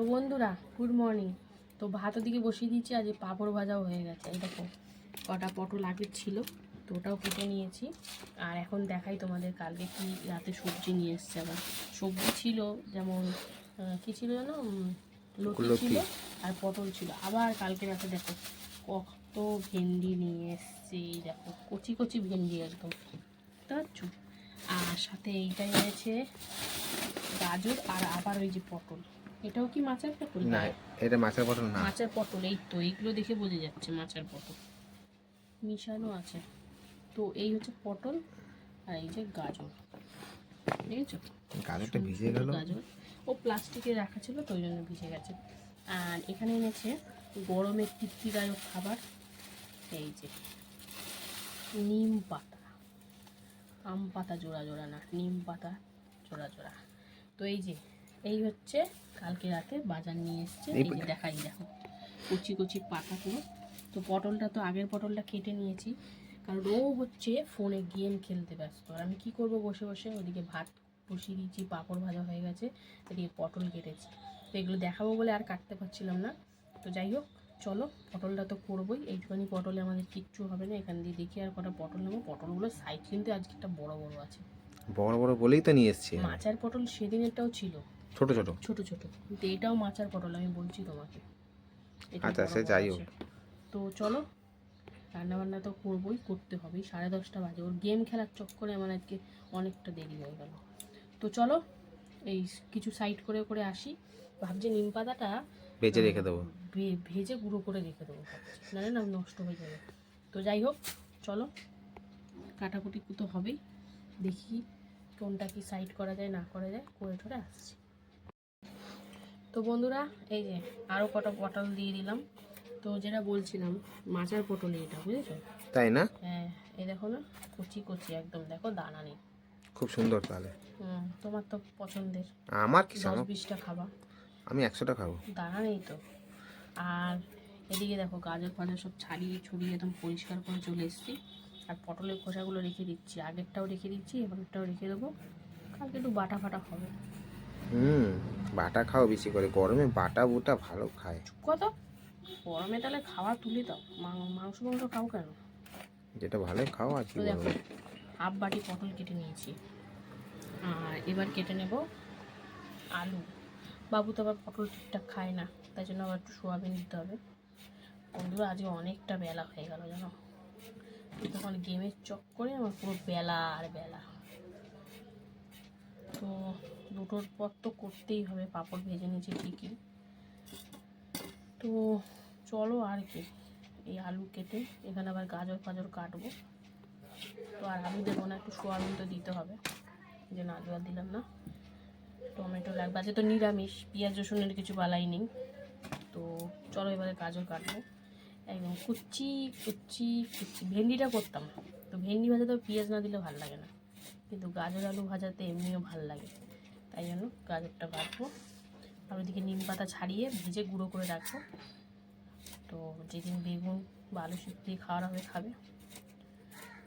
তো বন্ধুরা good morning তো ভাত ওদিকে বসিয়ে দিয়েছি আজ পাঁপড় ভাজাও হয়ে গেছে। এই দেখো কটা পটল আগের ছিল তো ওটাও কেটে নিয়েছি। আর এখন দেখাই তোমাদের কালকে কি রাতে সবজি নিয়ে এসছে আবার। সবজি ছিল যেমন কি ছিল যেন? লতি। ছিল আর পটল ছিল। আবার কালকে রাতে দেখো কত ভেন্ডি নিয়ে এসছে দেখো কচি কচি ভেন্ডি একদম। বুঝতে পারছ? আর সাথে এইটাই এনেছে গাজর আর আবার ওই যে পটল। এটাও কি মাছের পটল? না এটা মাছের পটল না। মাছের পটল এই তো এইগুলো দেখে বোঝা যাচ্ছে মাছের পটল। মিশানো আছে। তো এই হচ্ছে পটল আর এই যে গাজর। দেখেছ? গাজরটা ভিজে গেল। গাজর। ও প্লাস্টিকে রাখা ছিল তো ওই জন্য ভিজে গেছে। আর এখানে এনেছে গরমের তৃপ্তিদায়ক খাবার। এই যে নিম পাতা। আম পাতা জোড়া জোড়া না নিম পাতা জোড়া জোড়া। তো এই যে এই হচ্ছে কালকে রাতে বাজার নিয়ে এসছে। এই যে দেখাই দেখো কুচি কুচি পাতাগুলো তো পটলটা তো আগের পটলটা কেটে নিয়েছি কারণ ও হচ্ছে ফোনে গেম খেলতে ব্যস্ত। আর আমি কি করব বসে বসে? ওদিকে ভাত বসিয়ে দিয়েছি পাঁপড় ভাজা হয়ে গেছে এদিকে পটল কেটেছি। তো এগুলো দেখাবো বলে আর কাটতে পারছিলাম না। তো যাই হোক চলো পটলটা তো করবোই। এইটুখানি পটলে আমাদের কিচ্ছু হবে না এখান দিয়ে দেখি আর কটা পটল নেব। পটলগুলো সাইজ কিন্তু আজকে একটা বড় বড় আছে। বড় বড় বলেই তো নিয়ে এসছি মাচার পটল সেদিনেরটাও ছিল। ছোট ছোট। ছোট ছোট। কিন্তু এটাও মাচার পটল আমি বলছি তোমাকে। আচ্ছা, সে যাই হোক। তো চলো রান্না বান্না তো করবোই করতে হবেই। সাড়ে দশটা বাজে। ওর গেম খেলার চক্করে আমার আজকে অনেকটা দেরি হয়ে গেল। তো চলো এই কিছু সাইড করে করে আসি। ভাবছি নিম পাতাটা বেঁচে রেখে দেবো। ভেজে গুঁড়ো করে রেখে দেবো। নাহলে না নষ্ট হয়ে যাবে। তো যাই হোক চলো। কাটাকুটি তো হবেই। দেখি কোনটা কি সাইড করা যায় না করা যায়। করে ঠরে আসছি। তো বন্ধুরা এই যে আরও কটা পটল দিয়ে দিলাম। তো যেটা বলছিলাম মাচার পটল এটা বুঝেছ? তাই না? হ্যাঁ এই দেখো না কচি কচি একদম দেখো দানা নেই। খুব সুন্দর তাহলে। হুম তোমার তো পছন্দের। আমার কি দশ আমার বিশটা খাবা। আমি একশোটা খাব। দানা নেই তো। আর এদিকে দেখো গাজর ফাজর সব ছাড়িয়ে ছড়িয়ে একদম পরিষ্কার করে চলে এসেছি। আর পটলের খোসাগুলো রেখে দিচ্ছি। আগেরটাও রেখে দিচ্ছি এবারটাও রেখে দেবো। কালকে একটু বাটা ফাটা হবে। হুম বাটা খাও বেশি করে। গরমে বাটা বুটা ভালো খায়। কত গরমে তাহলে খাওয়া তুলে দাও। মাংস মাংস খাও কেন? যেটা ভালো খাও আর কি দেখো হাফ বাটি পটল কেটে নিয়েছি। আর এবার কেটে নেব আলু। বাবু তো আবার পটল ঠিকঠাক খায় না তাই জন্য আবার একটু সোয়াবিন দিতে হবে। বন্ধুরা আজকে অনেকটা বেলা হয়ে গেল জানো? তখন গেমের চক্করে আমার পুরো বেলা আর বেলা। তো দুটোর পর তো করতেই হবে, পাঁপড় ভেজে নিয়েছি ঠিকই। তো চলো আর কি, এই আলু কেটে এখানে আবার গাজর ফাজর কাটবো। তো আর আলু দেবো না, একটু সোয়াবিন তো দিতে হবে, যে না আর দিলাম না। টমেটো লাগবে, আজকে তো নিরামিষ, পেঁয়াজ রসুনের কিছু বালাই নেই। তো চলো এবারে গাজর কাটবো। একদম কুচি কুচি কুচি, ভেন্ডিটা করতাম। তো ভেন্ডি ভাজাতে পেঁয়াজ না দিলে ভালো লাগে না। কিন্তু গাজর আলু ভাজাতে এমনিও ভালো লাগে। তাই জন্য গাজরটা কাটবো আর ওইদিকে নিম পাতা ছাড়িয়ে ভেজে গুঁড়ো করে রাখব। তো যেদিন বেগুন বা আলু সিদ্ধ দিয়ে খাওয়ার হবে খাবে।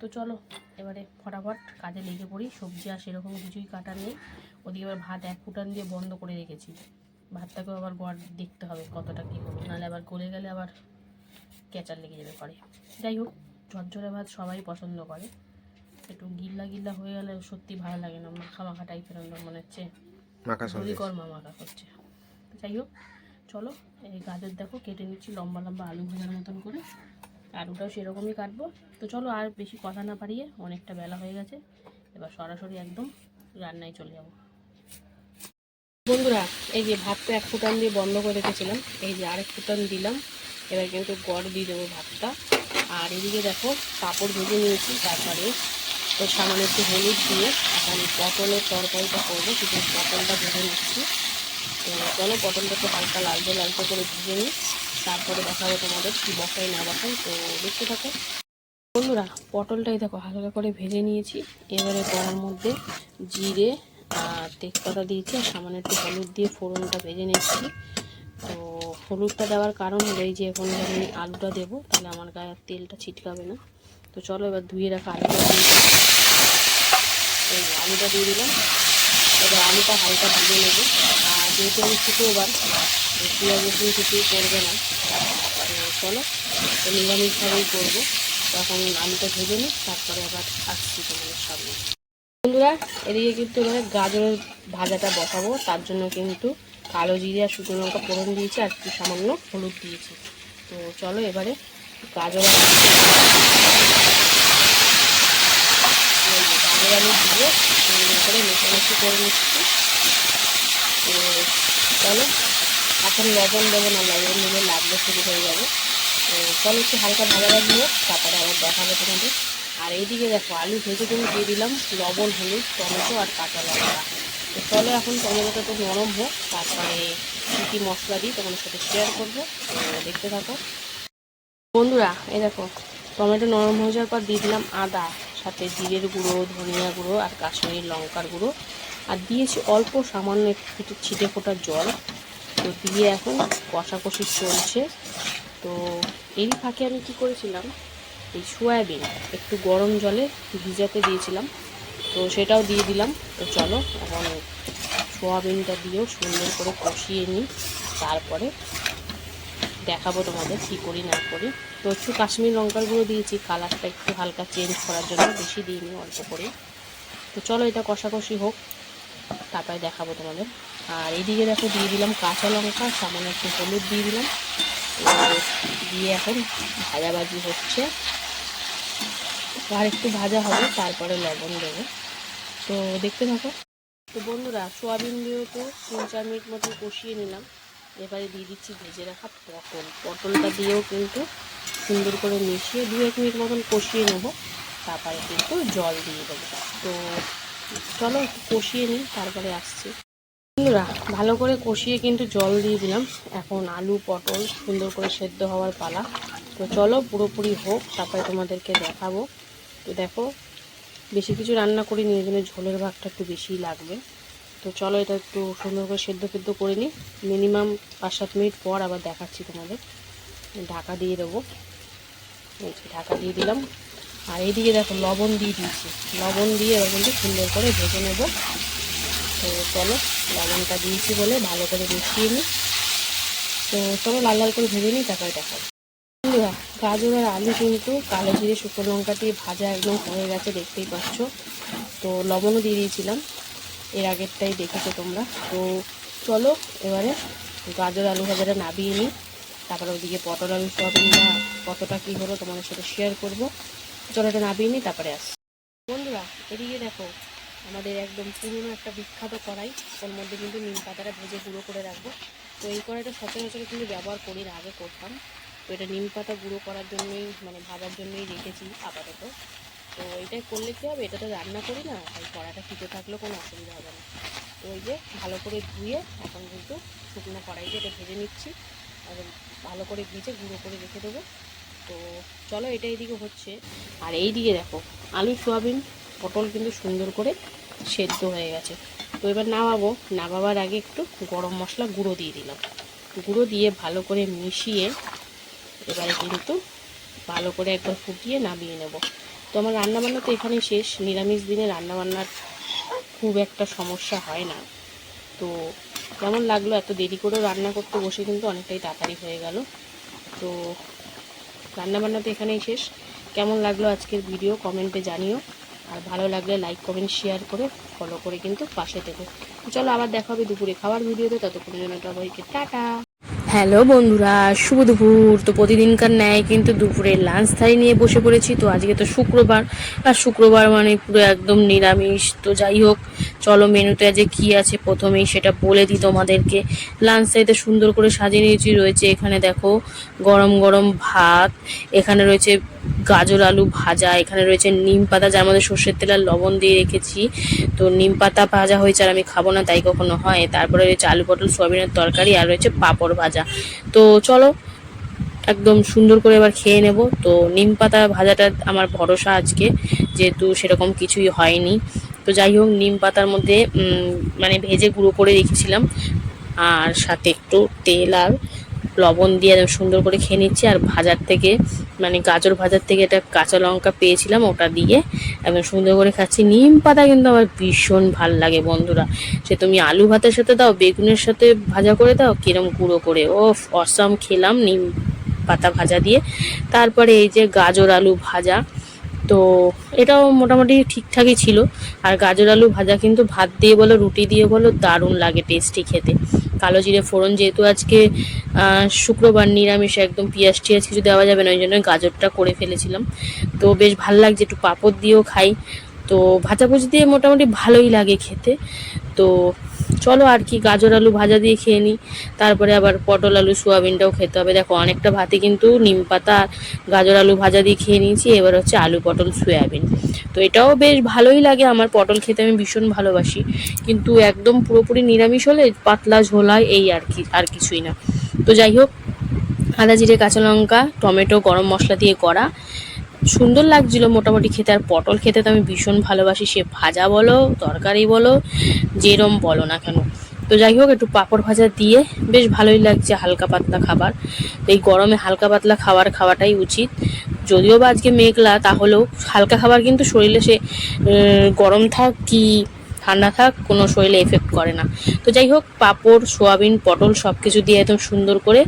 তো চলো, এবারে ফটাফট কাজে লেগে পড়ি। সবজি আর সেরকম কিছুই কাটার নেই। ওদিকে এবার ভাত এক ফুটান দিয়ে বন্ধ করে রেখেছি। ভাতটাকেও আবার গড় দেখতে হবে কতটা কী হবে নাহলে আবার গলে গেলে আবার ক্যাচার লেগে যাবে পরে। যাই হোক, ঝরঝরে ভাত সবাই পছন্দ করে। একটু গিল্লা গিল্লা হয়ে গেলে সত্যি ভালো লাগে না মাখা মাখা টাইপের একদম মনে হচ্ছে মাখা সঙ্গে হরিকর মাখা করছে যাই হোক চলো এই গাজর দেখো কেটে নিচ্ছি লম্বা লম্বা আলু ভাজার মতন করে। আলুটাও সেরকমই কাটবো। তো চলো আর বেশি কথা না পারিয়ে অনেকটা বেলা হয়ে গেছে। এবার সরাসরি একদম রান্নায় চলে যাব। বন্ধুরা এই যে ভাতটা এক ফুটান দিয়ে বন্ধ করে রেখেছিলাম এই যে আরেক ফুটান দিলাম এবার কিন্তু গড় দিয়ে দেবো ভাতটা। আর এদিকে দেখো, পাঁপড় ভেজে নিয়েছি, তারপরে তো সামান্য একটু হলুদ দিয়ে এখন পটলের তরকারিটা করব, কিন্তু পটলটা ভেজে নিচ্ছি। তো চলো পটলটা একটু হালকা লালচে লালচে করে ভেজে নিই, তারপরে দেখাবো তোমাদের কী বসাই না বসাই। তো দেখতে থাকো। বন্ধুরা, পটলটাই দেখো, হালকা করে ভেজে নিয়েছি। এবারে কড়ার মধ্যে জিরে আর তেজপাতা দিয়েছি, আর সামান্য একটু হলুদ দিয়ে ফোড়নটা ভেজে নিচ্ছি। তো হলুদটা দেওয়ার কারণ হলো এই যে এখন আমি আলুটা দেবো, তাহলে আমার গায়ে তেলটা ছিটকাবে না। তো চলো এবার ধুয়ে রাখা আলুটা এই আলুটা দিয়ে দিলাম। এবার আলুটা হালকা ভেজে নেব। আর যেহেতু আমি শুক্রবার পেঁয়াজ রসুন কিছুই করবে না। চলো, তো নিরামিষভাবেই করব। তখন আলুটা ভেজে নিই, তারপরে আবার আসছি তোমাদের সামনে। বন্ধুরা, এদিকে কিন্তু এবারে গাজরের ভাজাটা বসাবো, তার জন্য কিন্তু কালো জিরে আর শুকনো লঙ্কা ফোড়ন দিয়েছি আর একটু সামান্য হলুদ দিয়েছি। তো চলো এবারে গাজর গাজর আলু দিয়ে করে মেশামেশি করে নিচ্ছি। তো চলো, এখন লবণ দেবো না, লবণ দিলে লাগলে শুরু হয়ে যাবে। চলো একটু হালকা ভাজি হোক তারপরে আবার দেখাবো তোমাদের। আর এইদিকে দেখো, আলু ভেজে তুমি দিয়ে দিলাম লবণ, হলুদ, টমেটো আর কাঁচা লঙ্কা। তো এখন টমেটোটা একটু নরম হোক, তারপরে কী কী মশলা দিই তোমাদের সাথে শেয়ার করব দেখতে থাকো। বন্ধুরা, এই দেখো, টমেটো নরম হয়ে যাওয়ার পর দিয়ে দিলাম আদা, সাথে জিরের গুঁড়ো, ধনিয়া গুঁড়ো আর কাশ্মীরি লঙ্কার গুঁড়ো। আর দিয়েছি অল্প সামান্য একটু ছিটে ফোটার জল, তো দিয়ে এখন কষাকষি চলছে। তো এই ফাঁকে আমি কি করেছিলাম? এই সয়াবিন একটু গরম জলে ভিজাতে দিয়েছিলাম। তো সেটাও দিয়ে দিলাম। তো চলো, এখন সোয়াবিনটা দিয়েও সুন্দর করে কষিয়ে নিই। তারপরে দেখাবো তোমাদের কী করি, না করি। তো একটু কাশ্মীর লঙ্কার গুঁড়ো দিয়েছি, কালারটা একটু হালকা চেঞ্জ করার জন্য, বেশি দিইনি অল্প করে তো চলো, এটা কষাকষি হোক, তারপরে দেখাবো তোমাদের। আর এইদিকে দেখো, দিয়ে দিলাম কাঁচা লঙ্কা, সামান্য একটু হলুদ দিয়ে দিলাম। দিয়ে এখন ভাজাভাজি হচ্ছে। আর একটু ভাজা হবে, তারপরে লবণ দেবো। তো দেখতে থাকো। তো বন্ধুরা, সোয়াবিন দিয়েও তো তিন চার মিনিট মতন কষিয়ে নিলাম। এবারে দিয়ে দিচ্ছি ভেজে রাখা পটল। পটলটা দিয়েও কিন্তু সুন্দর করে মিশিয়ে দু এক মিনিট মতন কষিয়ে নেব। তারপরে কিন্তু জল দিয়ে দেবো। তো চলো কষিয়ে নিই, তারপরে আসছি। বন্ধুরা, ভালো করে কষিয়ে কিন্তু জল দিয়ে দিলাম। এখন আলু, পটল সুন্দর করে সেদ্ধ হওয়ার পালা। তো চলো পুরোপুরি হোক, তারপরে তোমাদেরকে দেখাবো। তো দেখো বেশি কিছু রান্না করি নিয়ে জন্য ঝোলের ভাগটা একটু বেশিই লাগবে। তো চলো এটা একটু সুন্দর করে সেদ্ধ ফেদ্ধ করে নিই। মিনিমাম পাঁচ সাত মিনিট পর আবার দেখাচ্ছি তোমাদের। ঢাকা দিয়ে দেবো। এই যে ঢাকা দিয়ে দিলাম। আর এইদিকে দেখো লবণ দিয়ে দিয়েছি। লবণ দিয়ে এবার কিন্তু সুন্দর করে ভেজে নেব। তো চলো লবণটা দিয়েছি বলে ভালো করে মিশিয়ে নিই। তো চলো লাল লাল করে ভেজে নিই, তারপরে দেখাবো। গাজর আর আলু কিন্তু কালো জিরে, শুকনো লঙ্কা দিয়ে ভাজা একদম হয়ে গেছে, দেখতেই পাচ্ছ। তো লবণও দিয়ে দিয়েছিলাম। এর আগেরটাই দেখেছ তোমরা। তো চলো, এবারে গাজর আলু ভাজাটা নাবিয়ে নিই। তারপরে ওদিকে পটল আলু সোয়াবিনটা কতটা কী হলো তোমাদের সাথে শেয়ার করব। চলো এটা নাবিয়ে নিই, তারপরে আস বন্ধুরা, এদিকে দেখো, আমাদের একদম পুরনো একটা বিখ্যাত কড়াই। ওর মধ্যে কিন্তু নিম পাতাটা ভেজে গুঁড়ো করে রাখব। তো এই কড়াইটা সচরাচর কিন্তু ব্যবহার করি না, আগে করতাম। তো এটা নিম পাতা গুঁড়ো করার জন্যই মানে ভাজার জন্যই রেখেছি আপাতত। তো এটাই করলে কী হবে? এটা তো রান্না করি না, তাই কড়াইটা ফুটে থাকলেও কোনো অসুবিধা হবে না। তো ওই যে ভালো করে ধুয়ে এখন কিন্তু শুকনো কড়াইতে এটা ভেজে নিচ্ছি। এখন ভালো করে ভেজে গুঁড়ো করে রেখে দেবো। তো চলো এটা এইদিকে হচ্ছে। আর এই দিকে দেখো, আলু, সোয়াবিন, পটল কিন্তু সুন্দর করে সেদ্ধ হয়ে গেছে। তো এবার নামাবো। নামাবার আগে একটু গরম মশলা গুঁড়ো দিয়ে দিলাম। গুঁড়ো দিয়ে ভালো করে মিশিয়ে এবারে কিন্তু ভালো করে একবার ফুটিয়ে নামিয়ে নেব। তো আমার রান্নাবান্না তো এখানেই শেষ। নিরামিষ দিনে রান্নাবান্নার খুব একটা সমস্যা হয় না। তো কেমন লাগল? এত দেরি করেও রান্না করতে বসে কিন্তু অনেকটাই তাড়াতাড়ি হয়ে গেল। তো রান্নাবান্না তো এখানেই শেষ। কেমন লাগল আজকের ভিডিও কমেন্টে জানিও। আর ভালো লাগলে লাইক, কমেন্ট, শেয়ার করে ফলো করে কিন্তু পাশে থেকো। চলো আবার দেখা হবে দুপুরে খাওয়ার ভিডিওতে। ততক্ষণের জন্য সবাইকে টাটা। হ্যালো বন্ধুরা, শুভ দুপুর। তো প্রতিদিনকার ন্যায় কিন্তু দুপুরে লাঞ্চ থালি নিয়ে বসে পড়েছি। তো আজকে তো শুক্রবার, আর শুক্রবার মানে পুরো একদম নিরামিষ। তো যাই হোক, চলো মেনুতে আজকে কি আছে প্রথমেই সেটা বলে দিই তোমাদেরকে। লাঞ্চ থালিতে সুন্দর করে সাজিয়ে নিয়েছি। রয়েছে এখানে দেখো, গরম গরম ভাত, এখানে রয়েছে গাজর, আলু ভাজা, এখানে রয়েছে নিম পাতা, যার মধ্যে সর্ষের তেল আর লবণ দিয়ে রেখেছি। তো নিম পাতা ভাজা হয়েছে আর আমি খাব না, তাই কখনো হয়। তারপরে রয়েছে আলু পটল, সোয়াবিনের তরকারি আর রয়েছে পাঁপড় ভাজা। তো চলো, একদম সুন্দর করে এবার খেয়ে নেব। তো নিম পাতা ভাজাটা আমার ভরসা আজকে, যেহেতু সেরকম কিছুই হয়নি। তো যাই হোক, নিম পাতার মধ্যে মানে ভেজে গুঁড়ো করে রেখেছিলাম। আর সাথে একটু তেল আর লবণ দিয়ে সুন্দর করে খেয়ে নিচ্ছি। আর ভাজার থেকে মানে গাজর ভাজার থেকে এটা কাঁচা লঙ্কা পেয়েছিলাম ওটা দিয়ে একদম সুন্দর করে খাচ্ছি। নিম পাতা কিন্তু আমার ভীষণ ভালো লাগে বন্ধুরা। সে তুমি আলু ভাতের সাথে দাও, বেগুনের সাথে ভাজা করে দাও, কিরম গুঁড়ো করে। ও অসম খেলাম নিম পাতা ভাজা দিয়ে। তারপরে এই যে গাজর আলু ভাজা তো এটাও মোটামুটি ঠিকঠাকই ছিল। আর গাজর আলু ভাজা কিন্তু ভাত দিয়ে বলো, রুটি দিয়ে বলো, দারুণ লাগে টেস্টি খেতে। কালো জিরে ফোড়ন যেহেতু আজকে শুক্রবার নিরামিষ, একদম পেঁয়াজ টিয়াজ কিছু দেওয়া যাবে না, ওই জন্য গাজরটা করে ফেলেছিলাম। তো বেশ ভালো লাগছে, একটু পাঁপড় দিয়েও খাই। তো ভাজাভুজি দিয়ে মোটামুটি ভালোই লাগে খেতে। তো চলো আর কি, গাজর আলু ভাজা দিয়ে খেয়ে নিই। তারপরে আবার পটল আলু, সোয়াবিনটাও খেতে হবে। দেখো, অনেকটা ভাতে কিন্তু নিম পাতা আর গাজর আলু ভাজা দিয়ে খেয়ে নিয়েছি। এবার হচ্ছে আলু, পটল, সোয়াবিন। তো এটাও বেশ ভালোই লাগে। আমার পটল খেতে আমি ভীষণ ভালোবাসি। কিন্তু একদম পুরোপুরি নিরামিষ হলে পাতলা ঝোল হয়, এই আর কি, আর কিছুই না। তো যাই হোক, আদা, জিরে, কাঁচা লঙ্কা, টমেটো, গরম মশলা দিয়ে করা। সুন্দর লাগছিল মোটামুটি খেতে। আর পটল খেতে তো আমি ভীষণ ভালোবাসি। সে ভাজা বলো, তরকারি বলো, যেরম বলো না কেন। তো যাই হোক, একটু পাঁপড় ভাজা দিয়ে বেশ ভালোই লাগছে হালকা পাতলা খাবার। তো এই গরমে হালকা পাতলা খাবার খাওয়াটাই উচিত। যদিও বা আজকে মেঘলা, তাহলেও হালকা খাবার কিন্তু শরীরে সে গরম থাক কি ঠান্ডা থাক, কোনো শরীরে এফেক্ট করে না। তো যাই হোক, পাঁপড়, সোয়াবিন, পটল সব কিছু দিয়ে একদম সুন্দর করে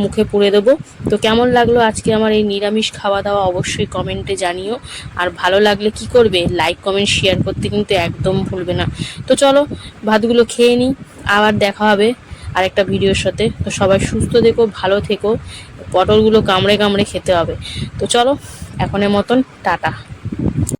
মুখে পুড়ে দেবো। তো কেমন লাগল আজকে আমার এই নিরামিষ খাওয়া দাওয়া অবশ্যই কমেন্টে জানিও। আর ভালো লাগলে কি করবে? লাইক কমেন্ট শেয়ার করতে কিন্তু একদম ভুলবে না। তো চলো, ভাতগুলো খেয়ে নিই, আবার দেখা হবে আরেকটা ভিডিওর সাথে। তো সবাই সুস্থ থেকো, ভালো থেকো, পটলগুলো কামড়ে কামড়ে খেতে হবে। তো চলো, এখনের মতন, টাটা।